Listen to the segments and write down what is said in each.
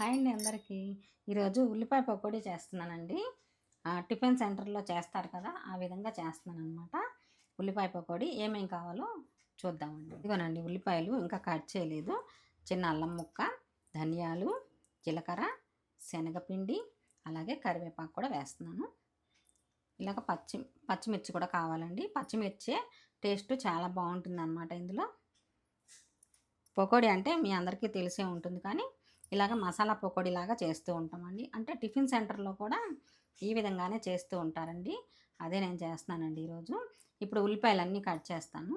Hi అండి అందరికీ. ఈరోజు ఉల్లిపాయ పకోడీ చేస్తున్నానండి. ఆ, టిఫిన్ సెంటర్లో చేస్తారు కదా ఆ విధంగా చేస్తున్నాను అనమాట ఉల్లిపాయ పకోడీ ఏమేం కావాలో చూద్దామండి. ఇదిగోనండి ఉల్లిపాయలు ఇంకా కట్ చేయలేదు. చిన్న అల్లం ముక్క ధనియాలు జీలకర్ర శనగపిండి అలాగే కరివేపాకు కూడా వేస్తున్నాను. ఇలాగ పచ్చి పచ్చిమిర్చి కూడా కావాలండి. పచ్చిమిర్చి టేస్ట్ చాలా బాగుంటుంది అనమాట ఇందులో. పకోడీ అంటే మీ అందరికీ తెలిసే ఉంటుంది కానీ ఇలాగ మసాలా పకోడీ లాగా చేస్తూ ఉంటామండి. అంటే టిఫిన్ సెంటర్లో కూడా ఈ విధంగానే చేస్తూ ఉంటారండి. అదే నేను చేస్తున్నానండి ఈరోజు. ఇప్పుడు ఉల్లిపాయలు అన్నీ కట్ చేస్తాను.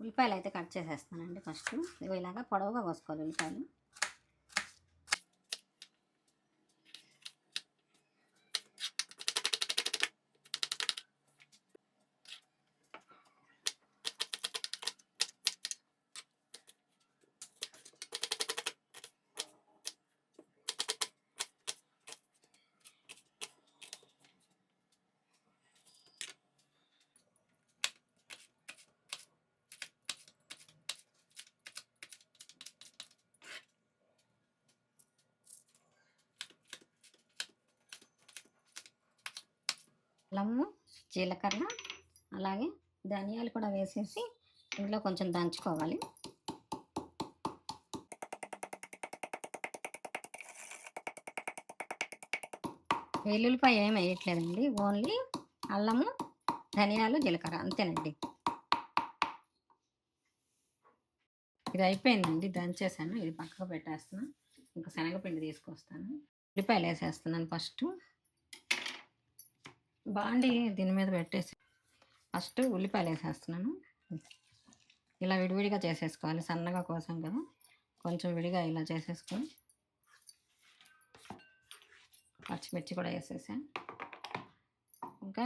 ఉల్లిపాయలు అయితే కట్ చేసేస్తానండి ఫస్ట్. ఇగో ఇలాగా పొడవుగా కోసుకోవాలి ఉల్లిపాయలు. అల్లము జీలకర్ర అలాగే ధనియాలు కూడా వేసేసి ఇందులో కొంచెం దంచుకోవాలి. వెల్లుల్లిపాయ ఏం వేయట్లేదండి ఓన్లీ అల్లము ధనియాలు జీలకర్ర అంతేనండి. ఇది అయిపోయిందండి దంచేసాను ఇది పక్కకు పెట్టేస్తున్నాను ఇంకా శనగపిండి తీసుకొస్తాను. ఉల్లిపాయలు వేసేస్తున్నాను ఫస్ట్. బాండి దీని మీద పెట్టేసి ఫస్ట్ ఉల్లిపాయలు వేసేస్తున్నాను. ఇలా విడివిడిగా చేసేసుకోవాలి సన్నగా కోసం కదా. కొంచెం విడిగా ఇలా చేసేసుకొని పచ్చిమిర్చి కూడా వేసేసాను. ఇంకా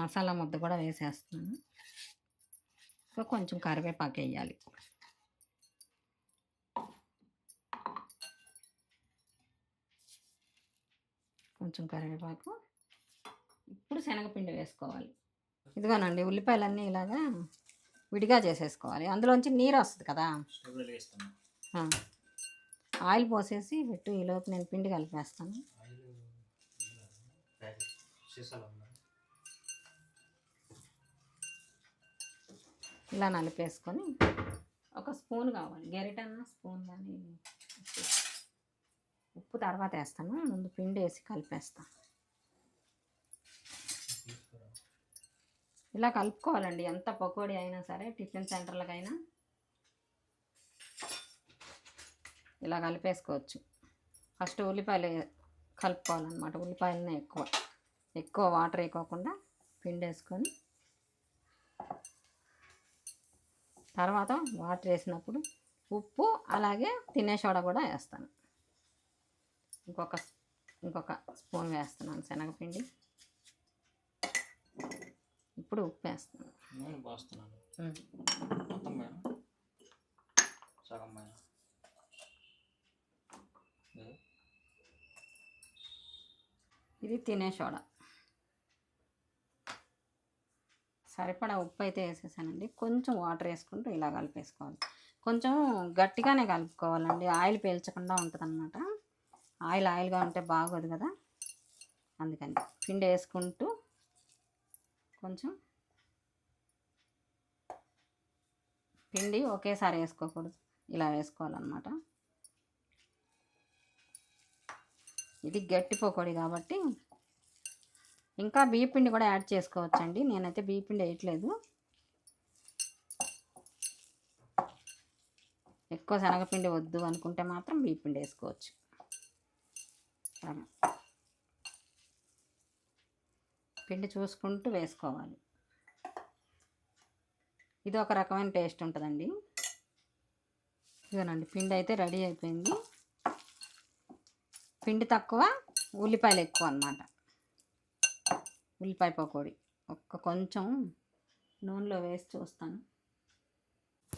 మసాలా ముద్ద కూడా వేసేస్తున్నాను. ఇంకా కొంచెం కరివేపాకు వేయాలి. కొంచెం కరివేపాకు. ఇప్పుడు శనగపిండి వేసుకోవాలి. ఇదిగోనండి ఉల్లిపాయలన్నీ ఇలాగా విడిగా చేసేసుకోవాలి. అందులోంచి నీరు వస్తుంది కదా. ఆయిల్ పోసేసి పెట్టు ఈలోపు నేను పిండి కలిపేస్తాను. ఇలా నలిపేసుకొని ఒక స్పూన్ కావాలి. గెరిటన్నా స్పూన్ కానీ ఉప్పు తర్వాత వేస్తాను. ముందు పిండి వేసి కలిపేస్తాను ఇలా కలుపుకోవాలండి. ఎంత పకోడీ అయినా సరే టిఫిన్ సెంటర్లకైనా ఇలా కలిపేసుకోవచ్చు. ఫస్ట్ ఉల్లిపాయలు కలుపుకోవాలన్నమాట. ఉల్లిపాయలనే ఎక్కువ. ఎక్కువ వాటర్ వేయకోకుండా పిండి వేసుకొని తర్వాత వాటర్ వేసినప్పుడు ఉప్పు అలాగే తినే సోడా కూడా వేస్తాను. ఇంకొక ఇంకొక స్పూన్ వేస్తున్నాను శనగపిండి. ఇప్పుడు ఉప్పు వేస్తున్నాను. నేను పోస్తున్నాను. మొత్తం పైన సగం పైన ఇదే. తినే సోడా. సరిపడా ఉప్పు అయితే వేసేసానండి. కొంచెం వాటర్ వేసుకుంటూ ఇలా కలిపేసుకోవాలి. కొంచెం గట్టిగానే కలుపుకోవాలండి. ఆయిల్ పీల్చకుండా ఉంటుంది ఆయిల్ ఆయిల్గా ఉంటే బాగోదు కదా? అందుకని పిండి వేసుకుంటూ కొంచెం పిండి ఒకేసారి వేసుకోకూడదు. ఇలా వేసుకోవాలన్నమాట. ఇది గట్టి పకోడీ కాబట్టి ఇంకా బియ్య పిండి కూడా యాడ్ చేసుకోవచ్చండి. నేనైతే బియ్య పిండి వేయట్లేదు. ఎక్కువ శనగపిండి వద్దు అనుకుంటే మాత్రం బియ్య పిండి వేసుకోవచ్చు. అలా. పిండి చూసుకుంటూ వేసుకోవాలి. ఇది ఒక రకమైన టేస్ట్ ఉంటుందండి. ఇదేనండి పిండి అయితే రెడీ అయిపోయింది. పిండి తక్కువ ఉల్లిపాయలు ఎక్కువ అన్నమాట. ఉల్లిపాయ పకోడీ. ఒక్క కొంచెం నూనెలో వేసి చూస్తాను.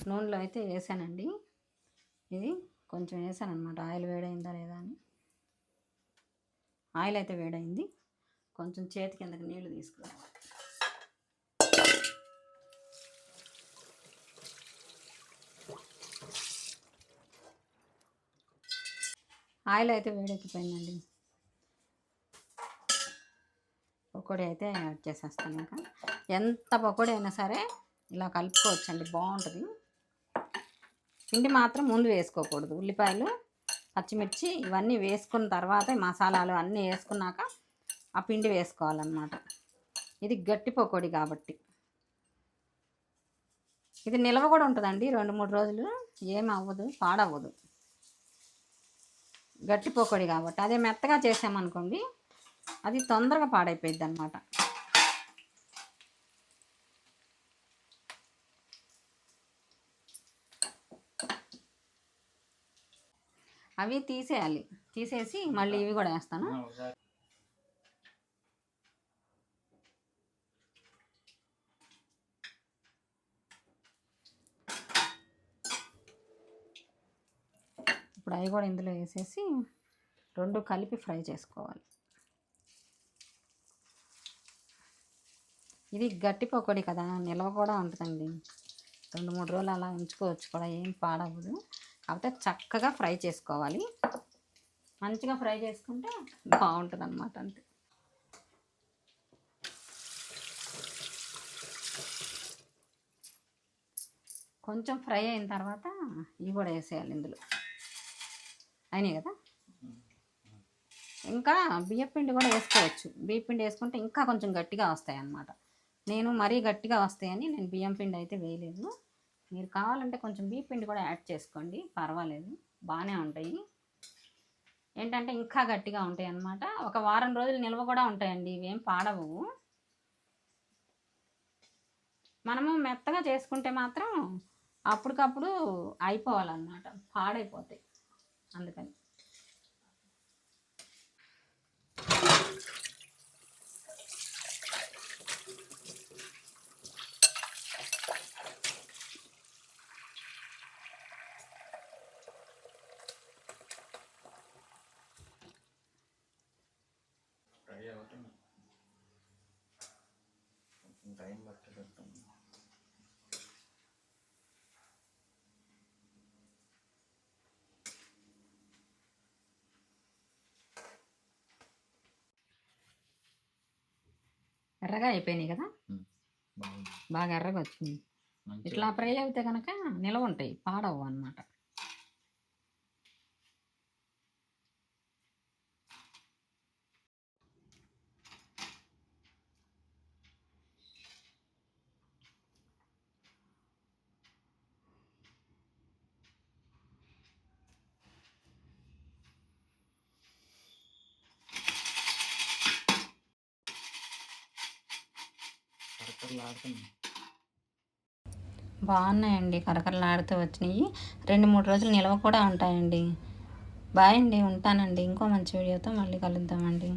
నూనెలో అయితే వేసానండి. ఇది కొంచెం వేసాను అనమాట ఆయిల్ వేడైందా లేదా అని. ఆయిల్ అయితే వేడైంది కొంచెం చేతి కిందకి నీళ్ళు తీసుకురా ఆయిల్ అయితే వేడెక్కిపోయిందండి. పకోడీ అయితే యాడ్ చేసేస్తాను ఇంకా. ఎంత పకోడీ అయినా సరే ఇలా కలుపుకోవచ్చండి బాగుంటుంది. పిండి మాత్రం ముందు వేసుకోకూడదు. ఉల్లిపాయలు పచ్చిమిర్చి ఇవన్నీ వేసుకున్న తర్వాత మసాలాలు అన్నీ వేసుకున్నాక ఆ పిండి వేసుకోవాలన్నమాట. ఇది గట్టి పకోడీ కాబట్టి. ఇది నిల్వ కూడా ఉంటుందండి రెండు మూడు రోజులు. ఏం అవ్వదు పాడవ్వదు. గట్టి పకోడీ కాబట్టి. అదే మెత్తగా చేసామనుకోండి అది తొందరగా పాడైపోయిద్ది అనమాట అవి తీసేయాలి. తీసేసి మళ్ళీ ఇవి కూడా వేస్తాను. ఇప్పుడు అవి కూడా ఇందులో వేసేసి రెండు కలిపి ఫ్రై చేసుకోవాలి. ఇది గట్టి పకోడీ కదా నిల్వ కూడా ఉంటుందండి. రెండు మూడు రోజులు అలా ఉంచుకోవచ్చు కూడా ఏం పాడవదు కాకపోతే చక్కగా ఫ్రై చేసుకోవాలి. మంచిగా ఫ్రై చేసుకుంటే బాగుంటుంది అనమాట అంతే. కొంచెం ఫ్రై అయిన తర్వాత ఇవి కూడా వేసేయాలి ఇందులో. అయినాయి కదా? ఇంకా బియ్యపిండి కూడా వేసుకోవచ్చు. బియ్యపిండి వేసుకుంటే ఇంకా కొంచెం గట్టిగా వస్తాయి అన్నమాట నేను మరీ గట్టిగా వస్తాయని నేను బియ్యం పిండి అయితే వేయలేదు. మీరు కావాలంటే కొంచెం బీపిండి కూడా యాడ్ చేసుకోండి. పర్వాలేదు. బాగానే ఉంటాయి. ఏంటంటే ఇంకా గట్టిగా ఉంటాయి అన్నమాట. ఒక వారం రోజులు నిల్వ కూడా ఉంటాయండి. ఇవేం పాడవు. మనము మెత్తగా చేసుకుంటే మాత్రం అప్పటికప్పుడు అయిపోవాలన్నమాట. పాడైపోతాయి. అందుకని ఫ్రై అవుతుంది కొంచెం టైం పట్టేటట్టుంది ఎర్రగా అయిపోయినాయి కదా? బాగా ఎర్రగా వచ్చింది. ఇట్లా ఫ్రై అయితే కనుక నిలవ ఉంటాయి పాడవు అన్నమాట. కరకరలాడుతుంది బాగున్నాయండి. కరకరలాడుతూ వచ్చినాయి. రెండు మూడు రోజులు నిల్వ కూడా ఉంటాయండి. బాయ్ అండి. ఉంటానండి. ఇంకో మంచి వీడియోతో మళ్ళీ కలుద్దామండి.